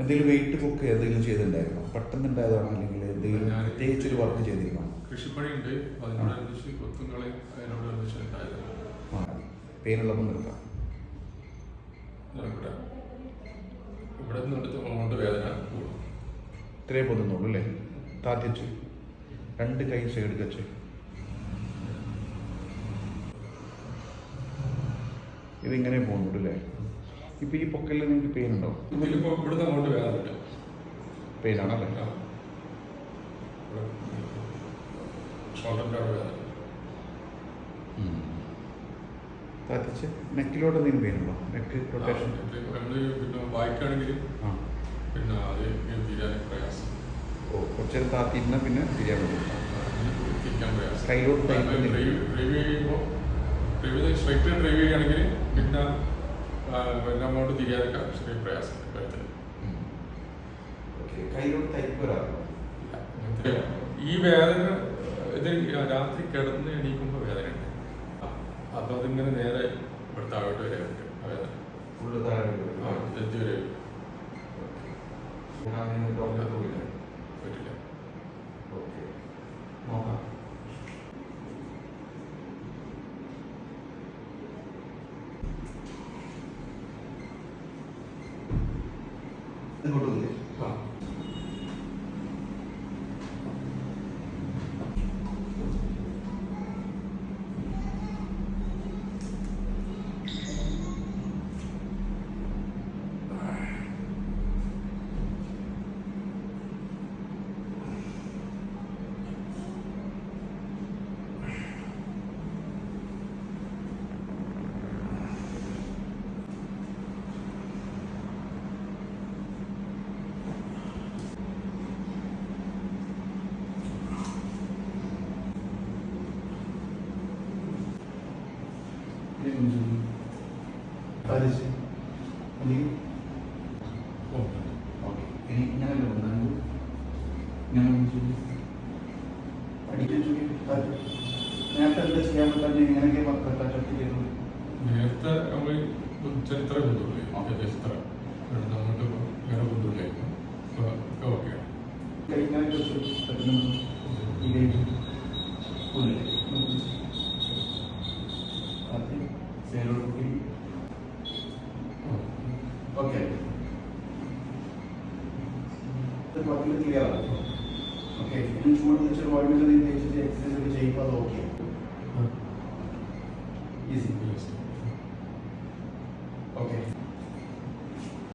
എന്തെങ്കിലും wait book എന്തെങ്കിലും ചെയ്തിട്ടുണ്ടായിരുന്നോ? പെട്ടെന്ന് ഉണ്ടായതാണോ അല്ലെങ്കിൽ എന്തെങ്കിലും പ്രത്യേകിച്ച് ഒരു വർക്ക് ചെയ്തിരിക്കണം? കൃഷിപ്പണിയുണ്ട്. നിർത്താം. ഇവിടെ ഇവിടെ കൊണ്ട് വേദന കൂടും. ഇത്രേ പൊന്നുള്ളൂ അല്ലേ? താത്തിച്ച് രണ്ട് കൈ സൈഡ് വെച്ച്. ഇതിങ്ങനെ പോകുന്നുള്ളൂ അല്ലേ? ഇപ്പം ഈ പൊക്കലിൽ നിങ്ങൾക്ക് പെയിൻ ഉണ്ടോ ഇവിടുന്ന് അങ്ങോട്ട് വേദന പെയിൻ ആണല്ലേ തത്തിച്ച് നെക്കിലോട്ട് എന്തെങ്കിലും പെയിൻ ഉണ്ടോ നെക്ക് പ്രൊട്ടക്ഷൻ പിന്നെ അത് പ്രയാസം. ഓ കുറച്ച് നേരം താത്തിരുന്ന പിന്നെ തിരിയാൻ പറ്റും കയ്യിലോട്ട്. ഡ്രൈവ് ചെയ്യുമ്പോൾ ഡ്രൈവ് സ്ട്രൈറ്റ് ഡ്രൈവ് ചെയ്യുകയാണെങ്കിൽ പിന്നെ പിന്നെ അങ്ങോട്ട് തിരിയാനൊക്കെ ചെറിയ പ്രയാസം കഴുത്തിന് ഈ വേദന ഇത് രാത്രി കിടന്ന് എണീക്കുമ്പോൾ വേദനയുണ്ട്. അപ്പോൾ അതിങ്ങനെ നേരെ ഇവിടുത്തെ താഴോട്ട് വരെ വേദന. ഇങ്ങോട്ടില്ലേ ആ. അല്ലെങ്കിൽ ഓ ഓക്കെ ഇനി ഇങ്ങനെയല്ല വന്നു ഞങ്ങൾ ചൊല്ലി നേരത്തെ എന്താ ചെയ്യാൻ പറ്റാൻ ഇങ്ങനെയൊക്കെ പറ്റാച്ചൊക്കെ ചെയ്തു നേരത്തെ നമ്മൾ ചരിത്ര. കൊണ്ടുപോയി ചരിത്രം അങ്ങോട്ട് വേറെ ബന്ധുല്ലായിരുന്നു Serurti. Okay. പത്തിന് ക്ലിയർ ആണ് ഓക്കെ ഇനി ചുമ്മാ വെച്ച് ഓർമ്മയിൽ ഉദ്ദേശിച്ച് എക്സസൈസ് ഒക്കെ ചെയ്യുമ്പോൾ അത് ഓക്കെ ഈസി ഓക്കെ